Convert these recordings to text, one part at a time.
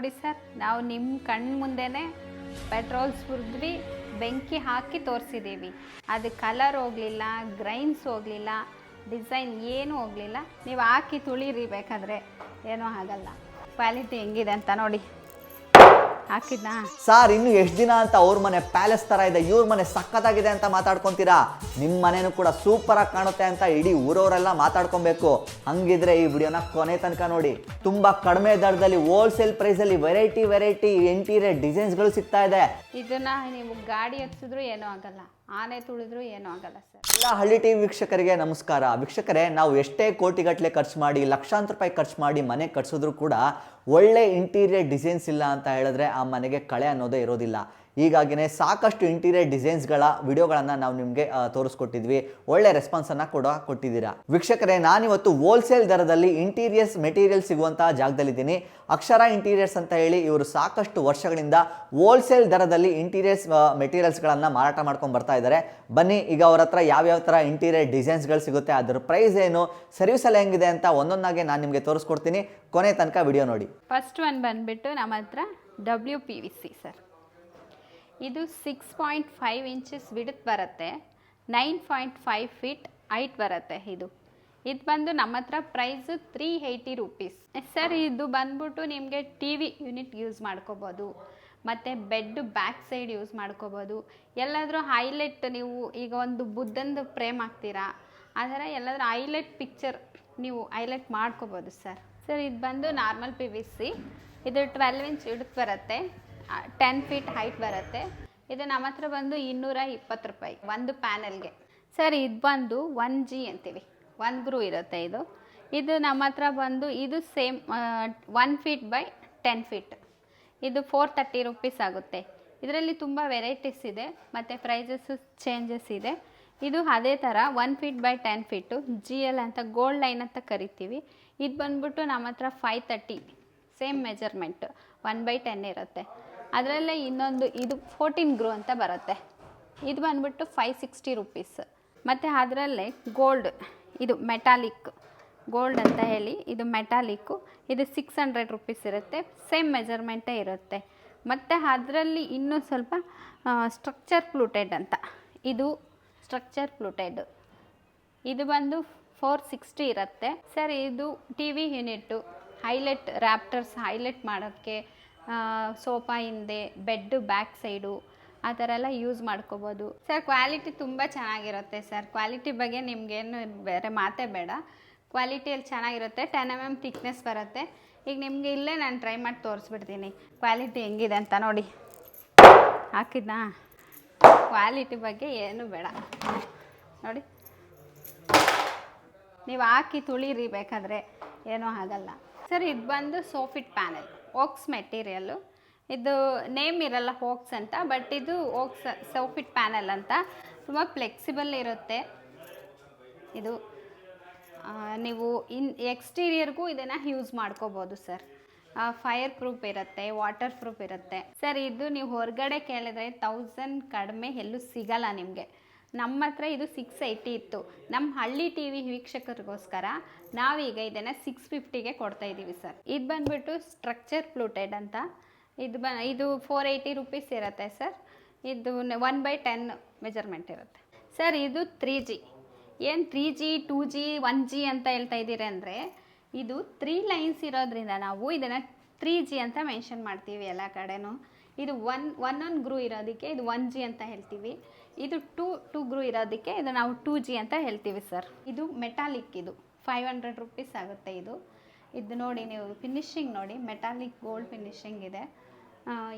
ನೋಡಿ ಸರ್, ನಾವು ನಿಮ್ಮ ಕಣ್ಣು ಮುಂದೆನೇ ಪೆಟ್ರೋಲ್ ಸುರಿದ್ವಿ, ಬೆಂಕಿ ಹಾಕಿ ತೋರಿಸಿದ್ದೀವಿ ಅದು ಕಲರ್ ಹೋಗಲಿಲ್ಲ ಗ್ರೈನ್ಸ್ ಹೋಗಲಿಲ್ಲ ಡಿಸೈನ್ ಏನೂ ಹೋಗಲಿಲ್ಲ. ನೀವು ಹಾಕಿ ತುಳಿರಿ ಬೇಕಾದರೆ. ಏನೂ ಆಗಲ್ಲ. ಕ್ವಾಲಿಟಿ ಹೆಂಗಿದೆ ಅಂತ ನೋಡಿ. ಹಾಕಿದ್ನಾ? ಸಾರ್ ಇನ್ನು ಎಷ್ಟು ದಿನ ಅಂತ ಅವ್ರ ಮನೆ ಪ್ಯಾಲೇಸ್ ತರ ಇದೆ ಇವ್ರ ಮನೆ ಸಕ್ಕತ್ತಾಗಿದೆ ಅಂತ ಮಾತಾಡ್ಕೊಂತೀರಾ? ನಿಮ್ಮ ಮನೆನೂ ಕೂಡ ಸೂಪರ್ ಆಗಿ ಕಾಣುತ್ತೆ ಅಂತ ಇಡೀ ಊರವರೆಲ್ಲ ಮಾತಾಡ್ಕೊಬೇಕು. ಹಂಗಿದ್ರೆ ಈ ವಿಡಿಯೋನ ಕೊನೆ ತನಕ ನೋಡಿ. ತುಂಬಾ ಕಡಿಮೆ ದರದಲ್ಲಿ ಹೋಲ್ಸೇಲ್ ಪ್ರೈಸಲ್ಲಿ ವೆರೈಟಿ ವೆರೈಟಿ ಇಂಟೀರಿಯರ್ ಡಿಸೈನ್ಸ್ಗಳು ಸಿಗ್ತಾ ಇದೆ. ಇದನ್ನ ನೀವು ಗಾಡಿ ಹಚ್ಚಿದ್ರು ಏನೂ ಆಗಲ್ಲ. ಆನೆ ತುಳಿದ್ರು ಏನೂ ಆಗಲ್ಲ ಸರ್. ಎಲ್ಲ ಹಳ್ಳಿ ಟಿವಿ ವೀಕ್ಷಕರಿಗೆ ನಮಸ್ಕಾರ. ವೀಕ್ಷಕರೇ, ನಾವು ಎಷ್ಟೇ ಕೋಟಿಗಟ್ಟಲೆ ಖರ್ಚು ಮಾಡಿ, ಲಕ್ಷಾಂತರ ರೂಪಾಯಿ ಖರ್ಚು ಮಾಡಿ ಮನೆ ಕಟ್ಸಿದ್ರು ಕೂಡ ಒಳ್ಳೆ ಇಂಟೀರಿಯರ್ ಡಿಸೈನ್ಸ್ ಇಲ್ಲ ಅಂತ ಹೇಳಿದ್ರೆ ಆ ಮನೆಗೆ ಕಳೆ ಅನ್ನೋದೇ ಇರೋದಿಲ್ಲ. ಹೀಗಾಗಿನೇ ಸಾಕಷ್ಟು ಇಂಟೀರಿಯರ್ ಡಿಸೈನ್ಸ್ಗಳ ವಿಡಿಯೋಗಳನ್ನು ನಾವು ನಿಮಗೆ ತೋರಿಸ್ಕೊಟ್ಟಿದ್ವಿ. ಒಳ್ಳೆ ರೆಸ್ಪಾನ್ಸನ್ನು ಕೂಡ ಕೊಟ್ಟಿದ್ದೀರಾ. ವೀಕ್ಷಕರೇ, ನಾನಿವತ್ತು ಹೋಲ್ಸೇಲ್ ದರದಲ್ಲಿ ಇಂಟೀರಿಯರ್ಸ್ ಮೆಟೀರಿಯಲ್ ಸಿಗುವಂತಹ ಜಾಗದಲ್ಲಿದ್ದೀನಿ. ಅಕ್ಷರ ಇಂಟೀರಿಯರ್ಸ್ ಅಂತ ಹೇಳಿ ಇವರು ಸಾಕಷ್ಟು ವರ್ಷಗಳಿಂದ ಹೋಲ್ಸೇಲ್ ದರದಲ್ಲಿ ಇಂಟೀರಿಯರ್ಸ್ ಮೆಟೀರಿಯಲ್ಸ್ಗಳನ್ನು ಮಾರಾಟ ಮಾಡ್ಕೊಂಡು ಬರ್ತಾ ಇದ್ದಾರೆ. ಬನ್ನಿ, ಈಗ ಅವ್ರ ಹತ್ರ ಯಾವ್ಯಾವ ಥರ ಇಂಟೀರಿಯರ್ ಡಿಸೈನ್ಸ್ಗಳು ಸಿಗುತ್ತೆ, ಅದರ ಪ್ರೈಸ್ ಏನು ಸರ್ವಿಸ್ ಎಲ್ಲ ಹೆಂಗಿದೆ ಅಂತ ಒಂದೊಂದಾಗೆ ನಾನು ನಿಮಗೆ ತೋರಿಸ್ಕೊಡ್ತೀನಿ. ಕೊನೆ ತನಕ ವಿಡಿಯೋ ನೋಡಿ. ಫಸ್ಟ್ ಒನ್ ಬಂದುಬಿಟ್ಟು ನಮ್ಮ ಹತ್ರ W P V C sir ಇದು six point five inches width ಬರುತ್ತೆ nine point five feet height ಬರುತ್ತೆ ಇದು. ಇದು ಬಂದು ನಮ್ಮ ಹತ್ರ price three eighty rupees sir, ಇದು ಬಂದ್ಬಿಟ್ಟು ನಿಮಗೆ ಟಿ ವಿ ಯೂನಿಟ್ ಯೂಸ್ ಮಾಡ್ಕೋಬೋದು, ಮತ್ತು ಬೆಡ್ ಬ್ಯಾಕ್ ಸೈಡ್ ಯೂಸ್ ಮಾಡ್ಕೋಬೋದು. ಎಲ್ಲಾದರೂ ಹೈಲೈಟ್ ನೀವು ಈಗ ಒಂದು ಬುದ್ಧಂದು ಫ್ರೇಮ್ ಹಾಕ್ತೀರಾ ಆ ಥರ ಎಲ್ಲಾದರೂ ಹೈಲೈಟ್ ಪಿಕ್ಚರ್ ನೀವು ಹೈಲೈಟ್ ಮಾಡ್ಕೋಬೋದು, ಸರ್. ಸರ್, ಇದು ಬಂದು ನಾರ್ಮಲ್ ಪಿ ವಿ ಸಿ ಇದು ಟ್ವೆಲ್ವ್ ಇಂಚ್ ಹಿಡಿದು ಬರುತ್ತೆ. ಟೆನ್ ಫೀಟ್ ಹೈಟ್ ಬರುತ್ತೆ. ಇದು ನಮ್ಮ ಹತ್ರ ಬಂದು ಇನ್ನೂರ ಇಪ್ಪತ್ತು ರೂಪಾಯಿ, ಒಂದು ಪ್ಯಾನಲ್ಗೆ ಸರ್, ಇದು ಬಂದು ಒನ್ ಜಿ ಅಂತೀವಿ. ಒನ್ ಗ್ರೂ ಇರುತ್ತೆ ಇದು. ಇದು ನಮ್ಮ ಹತ್ರ ಬಂದು ಇದು same one feet by ten feet ಇದು ಫೋರ್ ತರ್ಟಿ ರುಪೀಸ್ ಆಗುತ್ತೆ. ಇದರಲ್ಲಿ ತುಂಬ ವೆರೈಟೀಸ್ ಇದೆ, ಮತ್ತು ಪ್ರೈಸಸ್ಸು ಚೇಂಜಸ್ ಇದೆ. ಇದು ಅದೇ ಥರ one feet by ten feet G L ಅಂತ ಗೋಲ್ಡ್ ಲೈನ್ ಅಂತ ಕರಿತೀವಿ. ಇದು ಬಂದ್ಬಿಟ್ಟು ನಮ್ಮ ಹತ್ರ five thirty same measurement one by ten ಇರುತ್ತೆ. ಅದರಲ್ಲೇ ಇನ್ನೊಂದು ಇದು ಫೋರ್ಟೀನ್ ಗ್ರೋ ಅಂತ ಬರುತ್ತೆ. ಇದು ಬಂದ್ಬಿಟ್ಟು ಫೈವ್ ಸಿಕ್ಸ್ಟಿ ರುಪೀಸ್ ಮತ್ತು ಅದರಲ್ಲೇ ಗೋಲ್ಡ್ ಇದು ಮೆಟಾಲಿಕ್ ಗೋಲ್ಡ್ ಅಂತ ಹೇಳಿ ಇದು ಮೆಟಾಲಿಕ್ಕು ಇದು ಸಿಕ್ಸ್ ಹಂಡ್ರೆಡ್ ರುಪೀಸ್ ಇರುತ್ತೆ. ಸೇಮ್ ಮೆಜರ್ಮೆಂಟೇ ಇರುತ್ತೆ. ಮತ್ತು ಅದರಲ್ಲಿ ಇನ್ನೂ ಸ್ವಲ್ಪ ಸ್ಟ್ರಕ್ಚರ್ ಪ್ಲೂಟೆಡ್ ಅಂತ. ಇದು ಸ್ಟ್ರಕ್ಚರ್ ಪ್ಲೂಟೆಡ್ ಇದು ಬಂದು ಫೋರ್ ಸಿಕ್ಸ್ಟಿ ಇರುತ್ತೆ. ಸರ್, ಇದು T V unit highlight raptors highlight ಮಾಡೋಕ್ಕೆ ಸೋಫಾ ಹಿಂದೆ, ಬೆಡ್ ಬ್ಯಾಕ್ ಸೈಡು, ಆ ಥರ ಎಲ್ಲ ಯೂಸ್ ಮಾಡ್ಕೋಬೋದು. ಸರ್, ಕ್ವಾಲಿಟಿ ತುಂಬ ಚೆನ್ನಾಗಿರುತ್ತೆ ಸರ್. ಕ್ವಾಲಿಟಿ ಬಗ್ಗೆ ನಿಮಗೇನು ಬೇರೆ ಮಾತೇ ಬೇಡ. ಕ್ವಾಲಿಟಿಯಲ್ಲಿ ಚೆನ್ನಾಗಿರುತ್ತೆ, ಟೆನ್ ಎಂ ಎಂ ಥಿಕ್ನೆಸ್ ಬರುತ್ತೆ. ಈಗ ನಿಮಗೆ ಇಲ್ಲೇ ನಾನು ಟ್ರೈ ಮಾಡಿ ತೋರಿಸ್ಬಿಡ್ತೀನಿ. ಕ್ವಾಲಿಟಿ ಹೆಂಗಿದೆ ಅಂತ ನೋಡಿ. ಹಾಕಿದ್ನಾ? ಕ್ವಾಲಿಟಿ ಬಗ್ಗೆ ಏನು ಬೇಡ. ನೋಡಿ. ನೀವು ಹಾಕಿ ತುಳಿರಿ ಬೇಕಾದರೆ. ಏನೂ ಆಗಲ್ಲ. ಸರ್, ಇದು ಬಂದು ಸೋಫಿಟ್ ಪ್ಯಾನೆಲ್. ಓಕ್ಸ್ ಮೆಟೀರಿಯಲ್ಲು ಇದು ನೇಮ್ ಇರಲ್ಲ ಓಕ್ಸ್ ಅಂತ ಬಟ್ ಇದು ಓಕ್ಸ್ ಸೋಫಿಟ್ ಪ್ಯಾನಲ್ ಅಂತ. ತುಂಬ ಫ್ಲೆಕ್ಸಿಬಲ್ ಇರುತ್ತೆ. ಇದು ನೀವು ಇನ್ ಎಕ್ಸ್ಟೀರಿಯರ್ಗೂ ಇದನ್ನು ಯೂಸ್ ಮಾಡ್ಕೋಬೋದು ಸರ್ ಫೈರ್ ಪ್ರೂಫ್ ಇರುತ್ತೆ ವಾಟರ್ ಪ್ರೂಫ್ ಇರುತ್ತೆ. ಸರ್ ಇದು ನೀವು ಹೊರಗಡೆ ಕೇಳಿದ್ರೆ ತೌಸಂಡ್ ಕಡಿಮೆ ಎಲ್ಲೂ ಸಿಗಲ್ಲ ನಿಮಗೆ. ನಮ್ಮ ಹತ್ರ ಇದು ಸಿಕ್ಸ್ ಏಯ್ಟಿ ಇತ್ತು. ನಮ್ಮ ಹಳ್ಳಿ ಟಿ ವಿ ವೀಕ್ಷಕರಿಗೋಸ್ಕರ ನಾವೀಗ ಇದನ್ನು ಸಿಕ್ಸ್ ಫಿಫ್ಟಿಗೆ ಕೊಡ್ತಾ ಇದ್ದೀವಿ ಸರ್ ಇದು ಬಂದುಬಿಟ್ಟು ಸ್ಟ್ರಕ್ಚರ್ ಪ್ಲೂಟೆಡ್ ಅಂತ. ಇದು ಬ, ಇದು ಫೋರ್ ಏಯ್ಟಿ ರುಪೀಸ್ ಇರುತ್ತೆ ಸರ್ ಇದು ಒನ್ ಬೈ ಟೆನ್ ಮೆಜರ್ಮೆಂಟ್ ಇರುತ್ತೆ. ಸರ್ ಇದು ತ್ರೀ ಜಿ ಏನು three G two G one G ಅಂತ ಹೇಳ್ತಾ ಇದ್ದೀರಿ ಅಂದರೆ ಇದು ತ್ರೀ ಲೈನ್ಸ್ ಇರೋದ್ರಿಂದ ನಾವು ಇದನ್ನು ತ್ರೀ ಜಿ ಅಂತ ಮೆನ್ಷನ್ ಮಾಡ್ತೀವಿ ಎಲ್ಲ ಕಡೆನೂ. ಇದು ಒನ್ ಒನ್ ಒನ್ ಗ್ರೂ ಇರೋದಕ್ಕೆ ಇದು ಒನ್ ಜಿ ಅಂತ ಹೇಳ್ತೀವಿ. ಇದು ಟೂ ಟೂ ಗ್ರೂ ಇರೋದಕ್ಕೆ ಇದು ನಾವು ಟೂ ಜಿ ಅಂತ ಹೇಳ್ತೀವಿ ಸರ್. ಇದು ಮೆಟಾಲಿಕ್ ಇದು. ಫೈವ್ ಹಂಡ್ರೆಡ್ ರುಪೀಸ್ ಆಗುತ್ತೆ ಇದು. ಇದು ನೋಡಿ ನೀವು ಫಿನಿಶಿಂಗ್ ನೋಡಿ, ಮೆಟಾಲಿಕ್ ಗೋಲ್ಡ್ ಫಿನಿಶಿಂಗ್ ಇದೆ.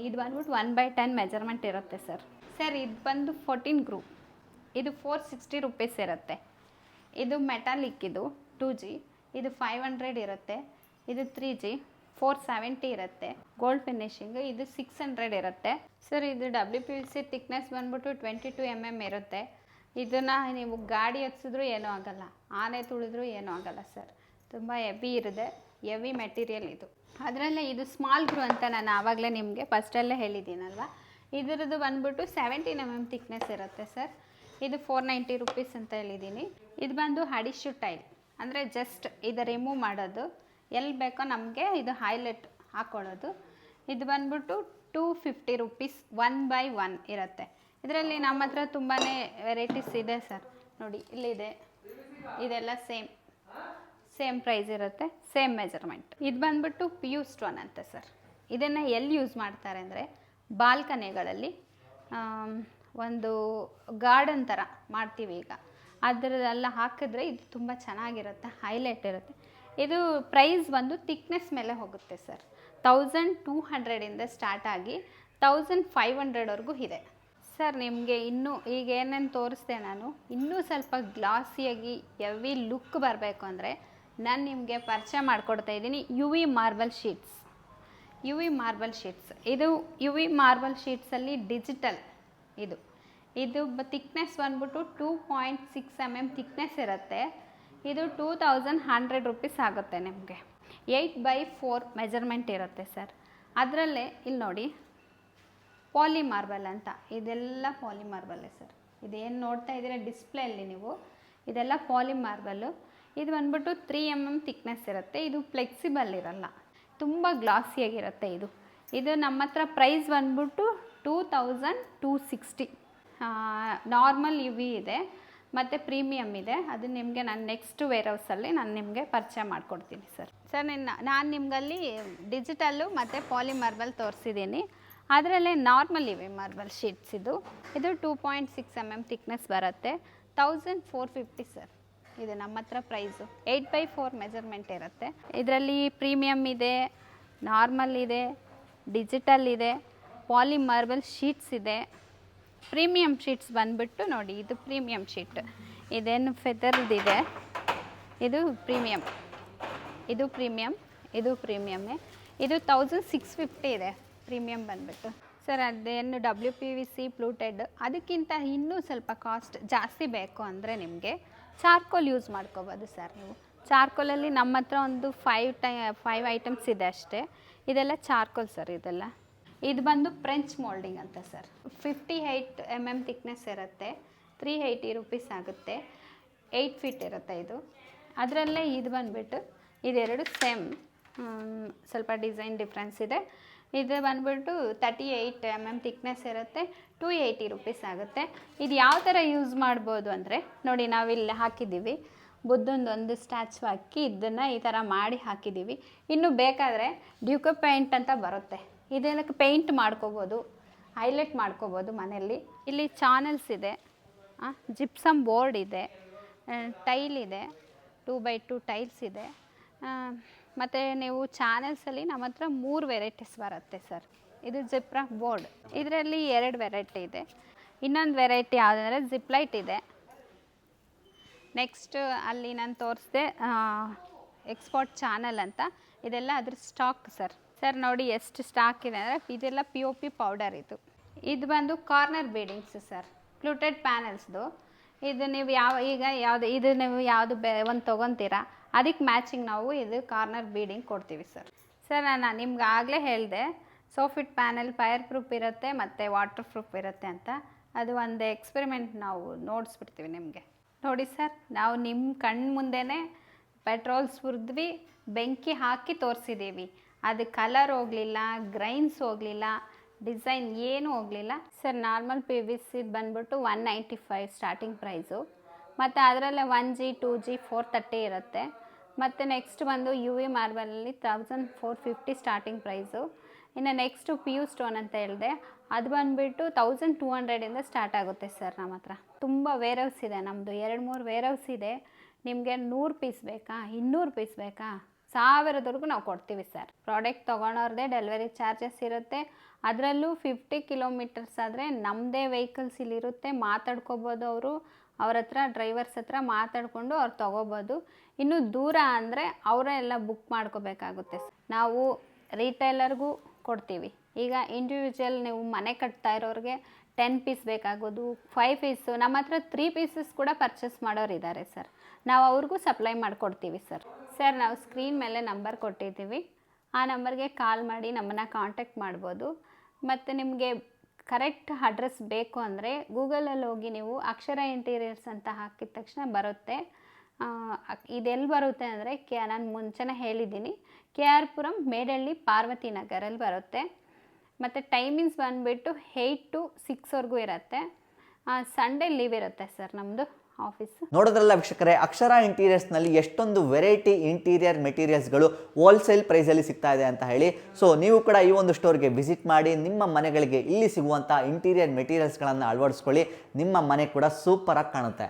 ಇದು ಬಂದ್ಬಿಟ್ಟು ಒನ್ ಬೈ ಟೆನ್ ಮೆಜರ್ಮೆಂಟ್ ಇರುತ್ತೆ ಸರ್. ಸರ್, ಇದು ಬಂದು ಫೋರ್ಟೀನ್ ಗ್ರೂ. ಇದು ಫೋರ್ ಸಿಕ್ಸ್ಟಿ ರುಪೀಸ್ ಇರುತ್ತೆ. ಇದು ಮೆಟಾಲಿಕ್ ಇದು, ಟೂ ಜಿ. ಇದು ಫೈವ್ ಹಂಡ್ರೆಡ್ ಇರುತ್ತೆ. ಇದು ತ್ರೀ ಜಿ. ಫೋರ್ ಸೆವೆಂಟಿ ಇರುತ್ತೆ. ಗೋಲ್ಡ್ ಫಿನಿಶಿಂಗ್ ಇದು ಸಿಕ್ಸ್ ಹಂಡ್ರೆಡ್ ಇರುತ್ತೆ. ಸರ್ ಇದು ಡಬ್ಲ್ಯೂ ಪಿ ಸಿ ತಿಕ್ನೆಸ್ ಬಂದ್ಬಿಟ್ಟು ಟ್ವೆಂಟಿ ಟು ಎಂ ಎಂ ಇರುತ್ತೆ. ಇದನ್ನು ನೀವು ಗಾಡಿ ಹತ್ಸಿದ್ರೂ ಏನೂ ಆಗಲ್ಲ. ಆನೆ ತುಳಿದ್ರು ಏನೂ ಆಗಲ್ಲ ಸರ್ ತುಂಬ ಹೆವಿ ಇರುತ್ತೆ. ಹೆವಿ ಮೆಟೀರಿಯಲ್ ಇದು. ಅದರಲ್ಲೇ ಇದು ಸ್ಮಾಲ್ ಗ್ರೂ ಅಂತ ನಾನು ಆವಾಗಲೇ ನಿಮಗೆ ಫಸ್ಟಲ್ಲೇ ಹೇಳಿದ್ದೀನಲ್ವ? ಇದರದ್ದು ಬಂದ್ಬಿಟ್ಟು ಸೆವೆಂಟೀನ್ ಎಂ ಎಂ ತಿಕ್ನೆಸ್ ಇರುತ್ತೆ ಸರ್ ಇದು ಫೋರ್ ನೈಂಟಿ ರುಪೀಸ್ ಅಂತ ಹೇಳಿದ್ದೀನಿ. ಇದು ಬಂದು ಹಡಿಶು ಟೈಲ್ ಅಂದರೆ ಜಸ್ಟ್ ಇದು ರಿಮೂವ್ ಮಾಡೋದು. ಎಲ್ಲಿ ಬೇಕೋ ನಮಗೆ ಇದು ಹೈಲೈಟ್ ಹಾಕ್ಕೊಳ್ಳೋದು ಇದು ಬಂದ್ಬಿಟ್ಟು two fifty rupees one by one ಇರುತ್ತೆ. ಇದರಲ್ಲಿ ನಮ್ಮ ಹತ್ರ ತುಂಬಾ ವೆರೈಟೀಸ್ ಇದೆ ಸರ್. ನೋಡಿ, ಇಲ್ಲಿದೆ. ಇದೆಲ್ಲ ಸೇಮ್ ಸೇಮ್ ಪ್ರೈಸ್ ಇರುತ್ತೆ, ಸೇಮ್ ಮೆಜರ್ಮೆಂಟ್. ಇದು ಬಂದ್ಬಿಟ್ಟು ಪಿಯು ಸ್ಟೋನ್ ಅಂತ ಸರ್. ಇದನ್ನು ಎಲ್ಲಿ ಯೂಸ್ ಮಾಡ್ತಾರೆ ಅಂದರೆ ಬಾಲ್ಕನಿಗಳಲ್ಲಿ ಒಂದು ಗಾರ್ಡನ್ ಥರ ಮಾಡ್ತೀವಿ ಈಗ. ಅದರದೆಲ್ಲ ಹಾಕಿದ್ರೆ ಇದು ತುಂಬ ಚೆನ್ನಾಗಿರುತ್ತೆ, ಹೈಲೈಟ್ ಇರುತ್ತೆ. ಇದು ಪ್ರೈಸ್ ಬಂದು ತಿಕ್ನೆಸ್ ಮೇಲೆ ಹೋಗುತ್ತೆ ಸರ್. ತೌಸಂಡ್ ಟೂ ಹಂಡ್ರೆಡಿಂದ ಸ್ಟಾರ್ಟ್ ಆಗಿ ತೌಸಂಡ್ ಫೈವ್ ಹಂಡ್ರೆಡ್ವರೆಗೂ ಇದೆ. ಸರ್, ನಿಮಗೆ ಇನ್ನೂ ಈಗ ಏನೇನು ತೋರಿಸ್ದೆ ನಾನು, ಇನ್ನೂ ಸ್ವಲ್ಪ ಗ್ಲಾಸಿಯಾಗಿ ಎವಿ ಲುಕ್ ಬರಬೇಕು ಅಂದರೆ ನಾನು ನಿಮಗೆ ಪರಿಚಯ ಮಾಡಿಕೊಡ್ತಾ ಇದ್ದೀನಿ U V marble sheets U V marble sheets ಇದು ಯು ವಿ ಮಾರ್ಬಲ್ ಶೀಟ್ಸಲ್ಲಿ ಡಿಜಿಟಲ್ ಇದು. ಇದು ತಿಕ್ನೆಸ್ ಬಂದ್ಬಿಟ್ಟು two point six M M thickness ಇರುತ್ತೆ. ಇದು ಟೂ ತೌಸಂಡ್ ಹಂಡ್ರೆಡ್ ರುಪೀಸ್ ಆಗುತ್ತೆ ನಿಮಗೆ. ಏಯ್ಟ್ ಬೈ ಫೋರ್ ಮೆಜರ್ಮೆಂಟ್ ಇರುತ್ತೆ ಸರ್. ಅದರಲ್ಲೇ ಇಲ್ಲಿ ನೋಡಿ ಪಾಲಿ ಮಾರ್ಬಲ್ ಅಂತ. ಇದೆಲ್ಲ ಪಾಲಿ ಮಾರ್ಬಲ್ಲೇ ಸರ್. ಇದೇನು ನೋಡ್ತಾ ಇದ್ದೀರಾ ಡಿಸ್ಪ್ಲೇಯಲ್ಲಿ ನೀವು? ಇದೆಲ್ಲ ಪಾಲಿ ಮಾರ್ಬಲ್ಲು ಇದು ಬಂದ್ಬಿಟ್ಟು ತ್ರೀ ಎಂ ಎಂ ತಿಕ್ನೆಸ್ ಇರುತ್ತೆ. ಇದು ಫ್ಲೆಕ್ಸಿಬಲ್ ಇರಲ್ಲ. ತುಂಬ ಗ್ಲಾಸಿಯಾಗಿರುತ್ತೆ ಇದು. ಇದು ನಮ್ಮ ಹತ್ರ ಪ್ರೈಸ್ ಬಂದ್ಬಿಟ್ಟು two thousand two sixty normal U V ಇದೆ. ಮತ್ತು ಪ್ರೀಮಿಯಮ್ ಇದೆ. ಅದು ನಿಮಗೆ ನಾನು ನೆಕ್ಸ್ಟ್ ವೇರ್ ಹೌಸಲ್ಲಿ ನಾನು ನಿಮಗೆ ಪರಿಚಯ ಮಾಡಿಕೊಡ್ತೀನಿ ಸರ್. ಸರ್, ನಿನ್ನ, ನಾನು ನಿಮ್ಗಲ್ಲಿ ಡಿಜಿಟಲ್ಲು ಮತ್ತು ಪಾಲಿ ಮಾರ್ಬಲ್ ತೋರಿಸಿದ್ದೀನಿ. ಅದರಲ್ಲೇ ನಾರ್ಮಲ್ ಇವೆ ಮಾರ್ಬಲ್ ಶೀಟ್ಸ್ ಇದು. ಇದು two point six M M thickness ಬರುತ್ತೆ. Thousand four fifty sir. ಇದು ನಮ್ಮ ಹತ್ರ price eight by four measurement ಇರುತ್ತೆ. ಇದರಲ್ಲಿ ಪ್ರೀಮಿಯಮ್ ಇದೆ ನಾರ್ಮಲ್ ಇದೆ ಡಿಜಿಟಲ್ ಇದೆ ಪಾಲಿ ಮಾರ್ಬಲ್ ಶೀಟ್ಸ್ ಇದೆ. ಪ್ರೀಮಿಯಮ್ ಶೀಟ್ಸ್ ಬಂದ್ಬಿಟ್ಟು ನೋಡಿ, ಇದು ಪ್ರೀಮಿಯಂ ಶೀಟ್. ಇದೇನು ಫೆದರ್ದಿದೆ. ಇದು ಪ್ರೀಮಿಯಂ. ಇದು ಪ್ರೀಮಿಯಂ, ಇದು ಪ್ರೀಮಿಯಮ್ಮೇ ಇದು ತೌಸಂಡ್ ಸಿಕ್ಸ್ ಫಿಫ್ಟಿ ಇದೆ, ಪ್ರೀಮಿಯಂ ಬಂದ್ಬಿಟ್ಟು. ಸರ್, ಅದೇನು W P V C fluted ಅದಕ್ಕಿಂತ ಇನ್ನೂ ಸ್ವಲ್ಪ ಕಾಸ್ಟ್ ಜಾಸ್ತಿ ಬೇಕು ಅಂದರೆ ನಿಮಗೆ ಚಾರ್ಕೋಲ್ ಯೂಸ್ ಮಾಡ್ಕೋಬೋದು ಸರ್ ನೀವು. ಚಾರ್ಕೋಲಲ್ಲಿ ನಮ್ಮ ಹತ್ರ ಒಂದು ಫೈವ್ ಟೈ ಫೈವ್ ಐಟಮ್ಸ್ ಇದೆ ಅಷ್ಟೇ. ಇದೆಲ್ಲ ಚಾರ್ಕೋಲ್ ಸರ್ ಇದೆಲ್ಲ. ಇದು ಬಂದು ಫ್ರೆಂಚ್ ಮೋಲ್ಡಿಂಗ್ ಅಂತ sir. Fifty eight M M thickness ಇರುತ್ತೆ. ತ್ರೀ ಏಯ್ಟಿ ರುಪೀಸ್ ಆಗುತ್ತೆ. ಏಯ್ಟ್ ಫೀಟ್ ಇರುತ್ತೆ ಇದು. ಅದರಲ್ಲೇ ಇದು ಬಂದುಬಿಟ್ಟು ಇದೆರಡು ಸೇಮ್ ಸ್ವಲ್ಪ ಡಿಸೈನ್ ಡಿಫ್ರೆನ್ಸ್ ಇದೆ. ಇದು ಬಂದ್ಬಿಟ್ಟು thirty eight M M thickness ಇರುತ್ತೆ. ಟೂ ಏಯ್ಟಿ ರುಪೀಸ್ ಆಗುತ್ತೆ. ಇದು ಯಾವ ಥರ ಯೂಸ್ ಮಾಡ್ಬೋದು ಅಂದರೆ, ನೋಡಿ ನಾವಿಲ್ಲಿ ಹಾಕಿದ್ದೀವಿ. ಬುದ್ಧಂದು ಒಂದು ಸ್ಟ್ಯಾಚು ಹಾಕಿ ಇದನ್ನು ಈ ಥರ ಮಾಡಿ ಹಾಕಿದ್ದೀವಿ. ಇನ್ನು ಬೇಕಾದರೆ ಡ್ಯೂಕೋ ಪೇಂಟ್ ಅಂತ ಬರುತ್ತೆ. ಇದಕ್ಕೆ ಪೇಂಟ್ ಮಾಡ್ಕೋಬೋದು ಹೈಲೈಟ್ ಮಾಡ್ಕೋಬೋದು ಮನೆಯಲ್ಲಿ. ಇಲ್ಲಿ ಚಾನಲ್ಸ್ ಇದೆ ಜಿಪ್ಸಮ್ ಬೋರ್ಡ್ ಇದೆ ಟೈಲ್ ಇದೆ ಟೂ ಬೈ ಟೂ ಟೈಲ್ಸ್ ಇದೆ. ಮತ್ತು ನೀವು ಚಾನಲ್ಸಲ್ಲಿ ನಮ್ಮ ಹತ್ರ ಮೂರು ವೆರೈಟೀಸ್ ಬರುತ್ತೆ ಸರ್. ಇದು ಜಿಪ್ರಾ ಬೋರ್ಡ್ ಇದರಲ್ಲಿ ಎರಡು ವೆರೈಟಿ ಇದೆ. ಇನ್ನೊಂದು ವೆರೈಟಿ ಯಾವುದಂದರೆ ಜಿಪ್ಲೈಟ್ ಇದೆ. ನೆಕ್ಸ್ಟ್ ಅಲ್ಲಿ ನಾನು ತೋರಿಸಿದೆ ಎಕ್ಸ್ಪೋರ್ಟ್ ಚಾನಲ್ ಅಂತ. ಇದೆಲ್ಲ ಅದ್ರ ಸ್ಟಾಕ್ ಸರ್. ಸರ್ ನೋಡಿ ಎಷ್ಟು ಸ್ಟಾಕ್ ಇದೆ ಅಂದರೆ ಇದೆಲ್ಲ ಪಿ ಒ ಪಿ ಪೌಡರ್ ಇದು. ಇದು ಬಂದು ಕಾರ್ನರ್ ಬೀಡಿಂಗ್ಸ್ ಸರ್. ಫ್ಲೂಟೆಡ್ ಪ್ಯಾನೆಲ್ಸ್ದು ಇದು ನೀವು ಯಾವ ಈಗ ಯಾವುದು ಇದು ನೀವು ಯಾವುದು ಬೆ ಒಂದು ತೊಗೊತೀರಾ, ಅದಕ್ಕೆ ಮ್ಯಾಚಿಂಗ್ ನಾವು ಇದು ಕಾರ್ನರ್ ಬೀಡಿಂಗ್ ಕೊಡ್ತೀವಿ ಸರ್. ಸರ್ ನಾನು ನಿಮ್ಗೆ ಆಗಲೇ ಹೇಳಿದೆ ಸೋಫಿಟ್ ಪ್ಯಾನೆಲ್ ಫೈರ್ ಪ್ರೂಫ್ ಇರುತ್ತೆ ಮತ್ತು ವಾಟರ್ ಪ್ರೂಫ್ ಇರುತ್ತೆ ಅಂತ. ಅದು ಒಂದು ಎಕ್ಸ್ಪೆರಿಮೆಂಟ್ ನಾವು ನೋಡಿಸ್ಬಿಡ್ತೀವಿ ನಿಮಗೆ. ನೋಡಿ ಸರ್, ನಾವು ನಿಮ್ಮ ಕಣ್ಣು ಮುಂದೆನೇ ಪೆಟ್ರೋಲ್ ಸುರಿದ್ವಿ ಬೆಂಕಿ ಹಾಕಿ ತೋರಿಸಿದ್ದೀವಿ ಅದು ಕಲರ್ ಹೋಗಲಿಲ್ಲ ಗ್ರೈನ್ಸ್ ಹೋಗಲಿಲ್ಲ ಡಿಸೈನ್ ಏನೂ ಹೋಗಲಿಲ್ಲ. Sir normal P V C ಬಂದ್ಬಿಟ್ಟು one ninety five starting price ಮತ್ತು ಅದರಲ್ಲೇ one G two G four thirty ಇರುತ್ತೆ. ಮತ್ತು ನೆಕ್ಸ್ಟ್ ಬಂದು U V ಮಾರ್ಬಲಲ್ಲಿ thousand four fifty starting price ಇನ್ನು ನೆಕ್ಸ್ಟು ಪಿ ಯು ಸ್ಟೋನ್ ಅಂತ ಹೇಳಿದೆ, ಅದು ಬಂದುಬಿಟ್ಟು ತೌಸಂಡ್ ಟೂ ಹಂಡ್ರೆಡಿಂದ ಸ್ಟಾರ್ಟ್ ಆಗುತ್ತೆ ಸರ್ ನಮ್ಮ ಹತ್ರ. ತುಂಬ ವೇರ್ ಹೌಸ್ ಇದೆ ನಮ್ಮದು ಎರಡು ಮೂರು ವೇರ್ ಹೌಸ್ ಇದೆ. ನಿಮಗೆ ನೂರು ಪೀಸ್ ಬೇಕಾ? ಇನ್ನೂರು ಪೀಸ್ ಬೇಕಾ? ಸಾವಿರದವರೆಗೂ ನಾವು ಕೊಡ್ತೀವಿ ಸರ್. ಪ್ರಾಡಕ್ಟ್ ತೊಗೊಳೋರ್ದೇ ಡೆಲಿವರಿ ಚಾರ್ಜಸ್ ಇರುತ್ತೆ. ಅದರಲ್ಲೂ ಫಿಫ್ಟಿ ಕಿಲೋಮೀಟರ್ಸ್ ಆದರೆ ನಮ್ಮದೇ ವೆಹಿಕಲ್ಸ್ ಇಲ್ಲಿರುತ್ತೆ. ಮಾತಾಡ್ಕೋಬೋದು ಅವರು. ಅವ್ರ ಹತ್ರ, ಡ್ರೈವರ್ಸ್ ಹತ್ರ ಮಾತಾಡಿಕೊಂಡು ಅವ್ರು ತೊಗೋಬೋದು. ಇನ್ನು ದೂರ ಅಂದರೆ ಅವರೇ ಎಲ್ಲ ಬುಕ್ ಮಾಡ್ಕೋಬೇಕಾಗುತ್ತೆ ನಾವು ರೀಟೈಲರ್ಗೂ ಕೊಡ್ತೀವಿ. ಈಗ ಇಂಡಿವಿಜುವಲ್ ನೀವು ಮನೆ ಕಟ್ತಾ ಇರೋರಿಗೆ ಟೆನ್ ಪೀಸ್ ಬೇಕಾಗೋದು ಫೈವ್ ಪೀಸು ನಮ್ಮ ಹತ್ರ ತ್ರೀ ಪೀಸಸ್ ಕೂಡ ಪರ್ಚೇಸ್ ಮಾಡೋರು ಇದ್ದಾರೆ ಸರ್. ನಾವು ಅವ್ರಿಗೂ ಸಪ್ಲೈ ಮಾಡಿಕೊಡ್ತೀವಿ ಸರ್. ಸರ್, ನಾವು ಸ್ಕ್ರೀನ್ ಮೇಲೆ ನಂಬರ್ ಕೊಟ್ಟಿದ್ದೀವಿ. ಆ ನಂಬರ್ಗೆ ಕಾಲ್ ಮಾಡಿ ನಮ್ಮನ್ನು ಕಾಂಟ್ಯಾಕ್ಟ್ ಮಾಡ್ಬೋದು. ಮತ್ತು ನಿಮಗೆ ಕರೆಕ್ಟ್ ಅಡ್ರೆಸ್ ಬೇಕು ಅಂದರೆ ಗೂಗಲಲ್ಲಿ ಹೋಗಿ ನೀವು ಅಕ್ಷರ ಇಂಟೀರಿಯರ್ಸ್ ಅಂತ ಹಾಕಿದ ತಕ್ಷಣ ಬರುತ್ತೆ. ಇದೆಲ್ಲಿ ಬರುತ್ತೆ ಅಂದರೆ ಕೆ, ನಾನು ಮುಂಚೆನೇ ಹೇಳಿದ್ದೀನಿ. ಕೆ ಆರ್ ಪುರಂ ಮೇಡಳ್ಳಿ ಪಾರ್ವತಿ ನಗರಲ್ಲಿ ಬರುತ್ತೆ. ಮತ್ತು ಟೈಮಿಂಗ್ಸ್ ಬಂದುಬಿಟ್ಟು ಏಯ್ಟ್ ಟು ಸಿಕ್ಸ್ವರೆಗೂ ಇರುತ್ತೆ. ಸಂಡೇ ಲೀವ್ ಇರುತ್ತೆ ಸರ್ ನಮ್ಮದು ಆಫೀಸ್. ನೋಡೋದ್ರಲ್ಲ ವೀಕ್ಷಕರೇ, ಅಕ್ಷರ ಇಂಟೀರಿಯರ್ಸ್ನಲ್ಲಿ ಎಷ್ಟೊಂದು ವೆರೈಟಿ ಇಂಟೀರಿಯರ್ ಮೆಟೀರಿಯಲ್ಸ್ಗಳು ಹೋಲ್ಸೇಲ್ ಪ್ರೈಸಲ್ಲಿ ಸಿಗ್ತಾ ಇದೆ ಅಂತ ಹೇಳಿ. ಸೊ ನೀವು ಕೂಡ ಈ ಒಂದು ಸ್ಟೋರ್ಗೆ ವಿಸಿಟ್ ಮಾಡಿ, ನಿಮ್ಮ ಮನೆಗಳಿಗೆ ಇಲ್ಲಿ ಸಿಗುವಂಥ ಇಂಟೀರಿಯರ್ ಮೆಟೀರಿಯಲ್ಸ್ಗಳನ್ನು ಅಳವಡಿಸ್ಕೊಳ್ಳಿ. ನಿಮ್ಮ ಮನೆ ಕೂಡ ಸೂಪರಾಗಿ ಕಾಣುತ್ತೆ.